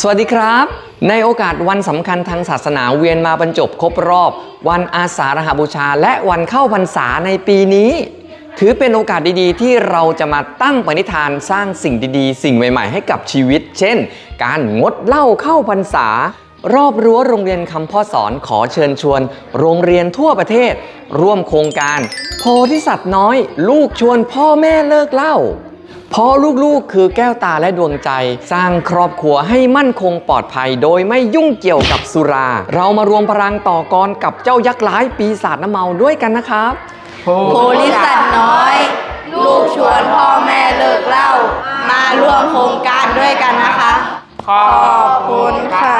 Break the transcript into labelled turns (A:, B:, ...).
A: สวัสดีครับ ในโอกาสวันสำคัญทางศาสนาเวียนมาบรรจบครบรอบ วันอาสาฬหบูชา และวันเข้าพรรษาในปีนี้ ถือเป็นโอกาสดีๆ ที่เราจะมาตั้งปณิธานสร้างสิ่งดีๆ สิ่งใหม่ๆ ให้กับชีวิต เช่น การงดเหล้าเข้าพรรษารอบรั้วโรงเรียนคำพ่อสอนขอเชิญชวน โรงเรียนทั่วประเทศ ร่วมโครงการ โพธิสัตว์น้อย ลูกชวนพ่อแม่เลิกเหล้า เพราะลูกๆ คือแก้วตาและดวงใจ สร้างครอบครัวให้มั่นคงปลอดภัย โดยไม่ยุ่งเกี่ยวกับสุรา เรามารวมพลังต่อกรกับเจ้ายักษ์ร้ายปีศาจน้ำเมาด้วยกันนะครับ
B: โพลิสัตว์น้อย ลูกชวนพ่อแม่เลิกเหล้ามาร่วมโครงการด้วยกันนะคะ ขอบคุณค่ะ